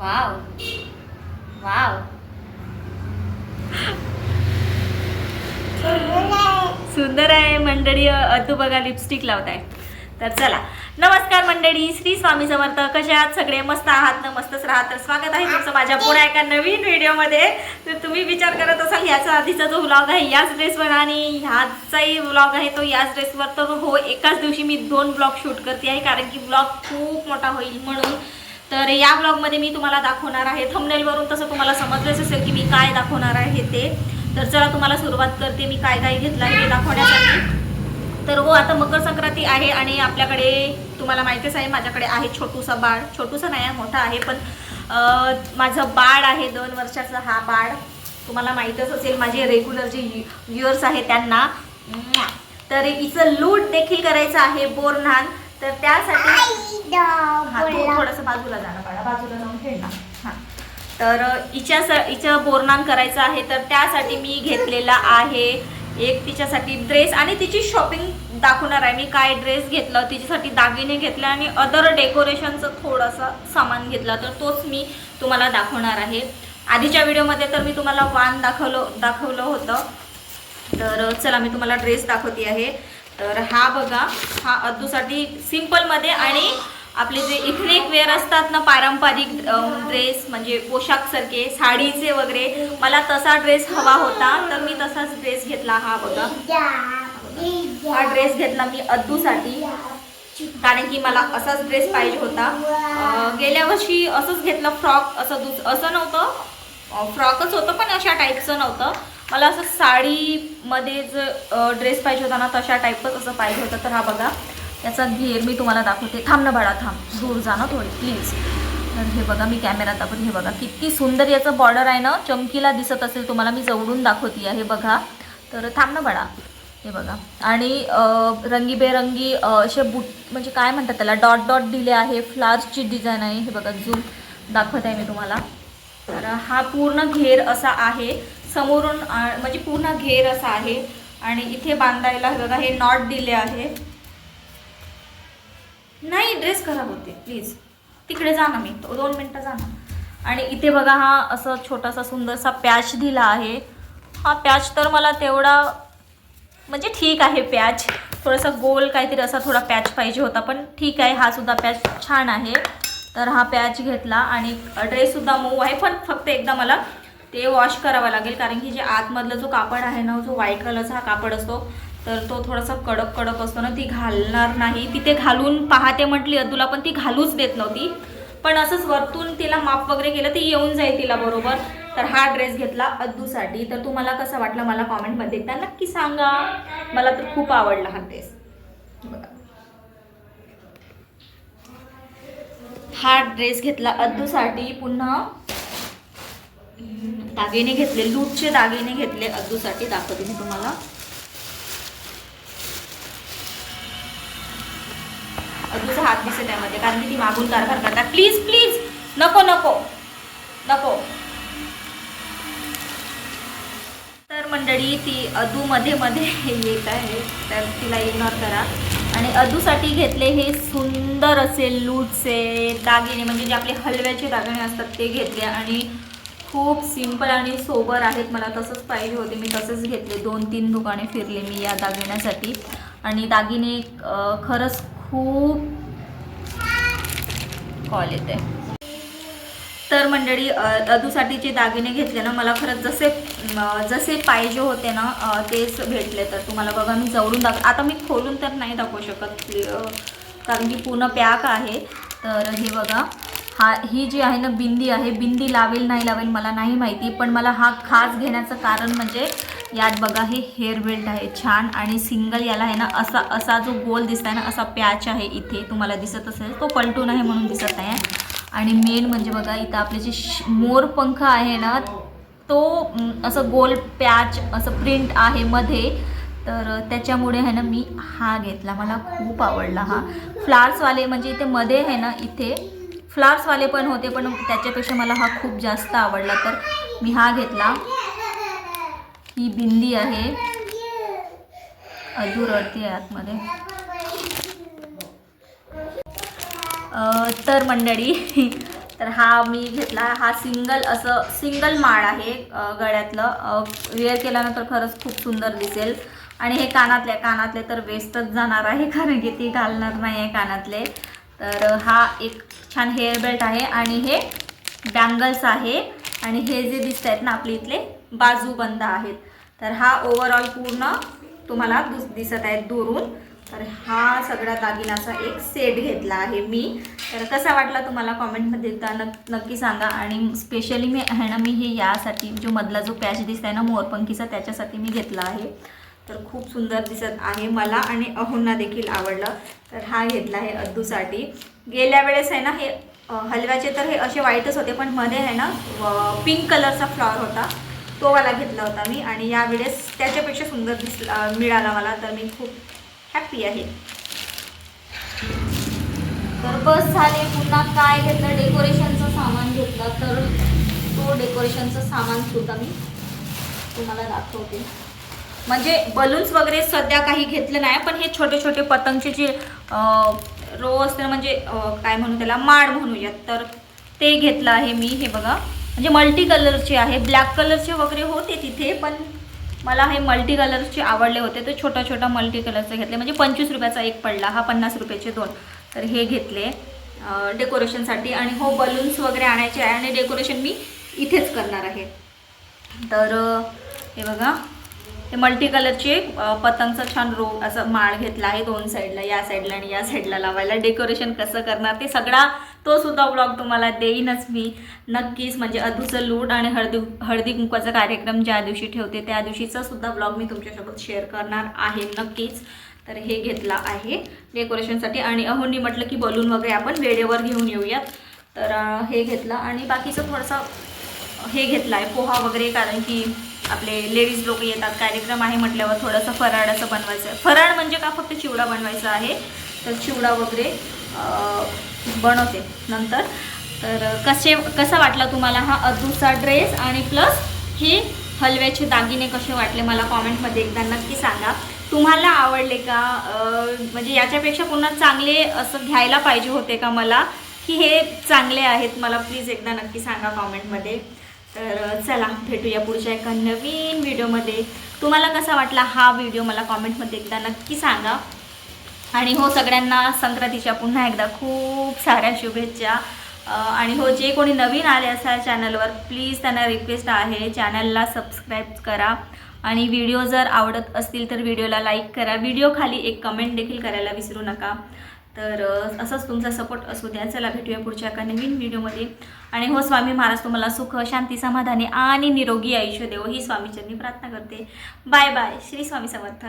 Wow wow सुंदर आहे मंडळी अदू बघा लिपस्टिक लावत आहे तर चला. नमस्कार मंडळी श्री स्वामी समर्थ. कशा आहात सगळे? मस्त आहात ना? मस्तच राहात. तर स्वागत आहे तुमचं माझ्या पुन्हा एका नवीन व्हिडिओमध्ये तर तुम्ही विचार करत असाल ह्याचा आधीचा जो व्लॉग आहे याच ड्रेसवर आणि ह्याचाही व्लॉग आहे तो याच ड्रेसवर तर हो एकाच दिवशी मी दोन ब्लॉग शूट करते आहे कारण की ब्लॉग खूप मोठा होईल म्हणून. तर या ब्लॉगमध्ये मी तुम्हाला दाखवणार आहे. थंबनेलवरून तसं तुम्हाला समजलंच असेल की मी काय दाखवणार आहे ते. तर चला तुम्हाला सुरुवात करते. मी काय काय घेतलं आहे हे दाखवण्यासाठी. तर हो आता मकर संक्रांती आहे आणि आपल्याकडे तुम्हाला माहितीच आहे माझ्याकडे आहे छोटूसा बाळ. छोटूसा नाही आहे मोठा आहे पण माझं बाळ आहे दोन वर्षाचा. हा बाळ तुम्हाला माहीतच असेल माझे रेग्युलर जे व्ह्युअर्स आहे त्यांना. तर हिचं लूट देखील करायचं आहे बोरन्हान तर त्यासाठी हा तू थोडंसं बाजूला जाणं पाडा बाजूला जाऊन खेळणार हां. तर हिच्या स हिचं बोरनान करायचं आहे तर त्यासाठी मी घेतलेला आहे एक तिच्यासाठी ड्रेस आणि तिची शॉपिंग दाखवणार आहे. मी काय ड्रेस घेतलं तिच्यासाठी दागिने घेतले आणि अदर डेकोरेशनचं थोडंसं सामान घेतलं. तर तोच मी तुम्हाला दाखवणार आहे. आधीच्या व्हिडिओमध्ये तर मी तुम्हाला वान दाखवलं दाखवलं होतं. तर चला मी तुम्हाला ड्रेस दाखवते आहे. तर हा बघा हा अद्दूसाठी सिम्पलमध्ये आणि आपले जे इथनिक वेअर असतात ना पारंपरिक ड्रेस म्हणजे पोशाखसारखे साडीचे वगैरे मला तसा ड्रेस हवा होता तर मी तसाच ड्रेस घेतला हा बघा. हा ड्रेस घेतला मी अद्दूसाठी कारण की मला असाच ड्रेस पाहिजे होता. गेल्या वर्षी असंच घेतलं फ्रॉक असं दुस असं नव्हतं. फ्रॉकच होतं पण अशा टाईपचं नव्हतं. मला असं साडीमध्ये जर ड्रेस पाहिजे होता ना तशा टाईपच असं पाहिजे होतं. तर हा बघा याचा घेर मी तुम्हाला दाखवते. थांब ना बाळा थांब. दूर जा ना थोडी प्लीज तर हे बघा मी कॅमेरा दाखवते हे बघा किती सुंदर याचं बॉर्डर आहे ना चमकीला दिसत असेल तुम्हाला मी जवळून दाखवते आहे बघा. तर थांब ना बाळा. हे बघा. आणि रंगीबेरंगी असे बुट म्हणजे काय म्हणतात त्याला डॉट डॉट दिले आहे. फ्लावर्सची डिझाईन आहे. हे बघा झूम दाखवत आहे मी तुम्हाला. तर हा पूर्ण घेर असा आहे. समोरून म्हणजे पूर्ण घेर असा आहे आणि इथे बांधायला बघा हे नॉट दिले आहे. नाही ड्रेस खराब होते प्लीज तिकडे जा ना मी दोन मिनटं जा ना. आणि इथे बघा हा असं छोटासा सुंदरसा पॅच दिला आहे. हा पॅच तर मला तेवढा म्हणजे ठीक आहे पॅच थोडासा गोल काहीतरी असा थोडा पॅच पाहिजे होता पण ठीक आहे हा सुद्धा पॅच छान आहे. तर हा पॅच घेतला आणि ड्रेससुद्धा मऊ आहे पण फक्त एकदा मला ते वॉश करावं लागेल कारण की जे आतमधला जो कापड आहे ना जो व्हाईट कलरचा हा कापड असतो तर तो थोडासा कडक कडक असतो ना ती घालणार नाही. तिथे घालून पाहते म्हटली अदूला पण ती घालूच देत नव्हती. पण असंच वरतून तिला माप वगैरे केलं ती येऊन जाईल तिला बरोबर. तर हा ड्रेस घेतला अद्दूसाठी. तर तुम्हाला कसा वाटला मला कॉमेंटमध्ये एकदा नक्की सांगा. मला तर खूप आवडला हा ड्रेस बघा. हा ड्रेस घेतला अद्दूसाठी. पुन्हा दागिने घेतले लूटचे दागिने घेतले. अद्दूसाठी दाखवते मी तुम्हाला. अद्दूचा हात दिसत त्यामध्ये कारण की ती मागून कारभार करतात. प्लीज प्लीज नको नको. नको. तर मंडळी ती अदू मध्ये मध्ये येत आहे. तर तिला इग्नोर करा. आणि अदूसाठी घेतले हे सुंदर असे लूटचे दागिने म्हणजे जे आपले हलव्याचे दागिने असतात ते घेतले. आणि खूप सिंपल आणि सोबर आहेत. मला तसंच पाहिजे होते. मी तसंच घेतले. दोन तीन दुकाने फिरले मी या दागिन्यासाठी. आणि दागिने खरंच खूप कॉल येते तर मंडळी अदूसाठी जे दागिने घेतले ना मला खरंच जसे जसे पाहिजे होते ना तेच भेटले. तर तुम्हाला बघा मी जवळून दाख आता मी खोलून तर नाही दाखवू शकत कारण की पूर्ण पॅक आहे. तर हे बघा. हा ही जी आहे ना बिंदी आहे बिंदी लावेल नाही लावेल मला नाही माहिती पण मला हा खास घेण्याचं कारण म्हणजे यात बघा हे हेअर बेल्ट आहे छान आणि सिंगल याला आहे ना असा असा जो गोल दिसत आहे ना असा पॅच आहे इथे. तुम्हाला दिसत असेल तो पलटून आहे म्हणून दिसत आहे. आणि मेन म्हणजे बघा इथं आपले जे श- मोरपंख आहे ना तो असं गोल पॅच असं प्रिंट आहे मध्ये. तर त्याच्यामुळे आहे ना मी हा घेतला. मला खूप आवडला हा. फ्लार्सवाले म्हणजे इथे मध्ये आहे ना इथे फ्लावर्सवाले पण होते पण त्याच्यापेक्षा मला हा खूप जास्त आवडला. तर मी हा घेतला. ही बिंदी आहे. अजून आहे आतमध्ये. तर मंडळी तर हा मी घेतला. हा सिंगल असं सिंगल माळ आहे गळ्यातलं. वेअर केल्यानंतर खरंच खूप सुंदर दिसेल. आणि हे कानातले कानातले तर वेस्टच जाणार आहे कारण की ती घालणार नाही आहे कानातले. तर हा एक छान हेअर बेल्ट आहे आणि हे बँगल्स आहे. आणि हे जे दिसत आहेत ना आपले इथले बाजूबंद आहेत. तर हा ओवरऑल पूर्ण तुम्हाला दुस- दिसत आहेत दुरून. तर हा सगळा दागिनाचा एक सेट घेतला आहे मी. तर कसा वाटला तुम्हाला कॉमेंटमध्ये एकदा नक्की सांगा. आणि स्पेशली मी आहे ना मी हे यासाठी जो मधला जो पॅच दिसत आहे ना मोरपंखीचा त्याच्यासाठी मी घेतला आहे. तर खूप सुंदर दिसत आहे मला आणि अहोंना देखील आवडलं. तर हा घेतला आहे अद्दूसाठी. गेल्या वेळेस आहे ना हे हलव्याचे तर हे असे वाईटच होते पण मध्ये आहे ना पिंक कलरचा फ्लॉवर होता. तो मला घेतला होता मी आणि यावेळेस त्याच्यापेक्षा सुंदर दिसला मिळाला मला. तर मी खूप हॅप्पी आहे. तर बस झाले. पुन्हा काय घेतलं? डेकोरेशनचं सामान घेतलं. तर तो डेकोरेशनचं सामान सुद्धा मी तुम्हाला दाखवते. म्हणजे बलून्स वगैरे सध्या काही घेतले नाही पण हे छोटे छोटे पतंगचे जे रो असते म्हणजे काय म्हणू त्याला माड म्हणूयात तर ते घेतलं आहे मी हे बघा. म्हणजे मल्टी कलरचे आहे. ब्लॅक कलरचे वगैरे होते तिथे पण मला हे मल्टी कलरचे आवडले होते. ते छोटा छोटा मल्टी कलरचे घेतले. म्हणजे पंचवीस रुपयाचा एक पडला हा पन्नास रुपयाचे दोन. तर हे घेतले डेकोरेशनसाठी आणि हो बलून्स वगैरे आणायचे आहे. आणि डेकोरेशन मी इथेच करणार आहे. तर हे बघा. हे मल्टी कलरचे एक पतंगचं छान रो असं माळ घेतला आहे दोन साईडला या साईडला आणि या साईडला लावायला. डेकोरेशन कसं करणार ते सगळा तो सुद्धा ब्लॉग तुम्हाला देईनच मी. नक्कीच म्हणजे अधूचं लूट आणि हळदी हळदी कुंकवाचा कार्यक्रम ज्या दिवशी ठेवते त्या दिवशीचा सुद्धा ब्लॉग मी तुमच्यासोबत शेअर करणार आहे नक्कीच. तर हे घेतला आहे डेकोरेशनसाठी आणि अहोनी म्हटलं की बलून वगैरे आपण वेळेवर घेऊन येऊयात. तर हे घेतलं आणि बाकीचं थोडंसं हे घेतलं आहे पोहा वगैरे कारण की आपले लेडीज लोक येतात कार्यक्रम आहे म्हटल्यावर थोडंसं फराळ असं बनवायचं. आहे फराळ म्हणजे का फक्त चिवडा बनवायचा आहे? तर चिवडा वगैरे बनवते नंतर. तर कसे कसा वाटला तुम्हाला हा अदूचा ड्रेस? आणि प्लस हे हलव्याचे दागिने कसे वाटले मला कॉमेंटमध्ये एकदा नक्की सांगा. तुम्हाला आवडले का? म्हणजे याच्यापेक्षा पुन्हा चांगले असं घ्यायला पाहिजे होते का मला? की हे चांगले आहेत? मला प्लीज एकदा नक्की सांगा कॉमेंटमध्ये. तर चला भेटूया पुढच्या एका नवीन व्हिडिओमध्ये. तुम्हाला कसा वाटला हा व्हिडिओ मला कॉमेंटमध्ये एकदा नक्की सांगा. आणि हो सगळ्यांना संक्रांतीच्या पुन्हा एकदा खूप साऱ्या शुभेच्छा. आणि हो जे कोणी नवीन आले असाल चॅनलवर प्लीज त्यांना रिक्वेस्ट आहे चॅनलला सबस्क्राईब करा. आणि व्हिडिओ जर आवडत असतील तर व्हिडिओला लाईक करा. व्हिडिओ खाली एक कमेंट देखील करायला विसरू नका. तर असंच तुमचा सपोर्ट असू द्या. चला भेटूया पुढच्या एका नवीन व्हिडिओमध्ये. आणि हो स्वामी महाराज तुम्हाला सुख शांती समाधानी आणि निरोगी आयुष्य देव. ही स्वामीचरणी प्रार्थना करते. Bye bye. श्री स्वामी समर्थ.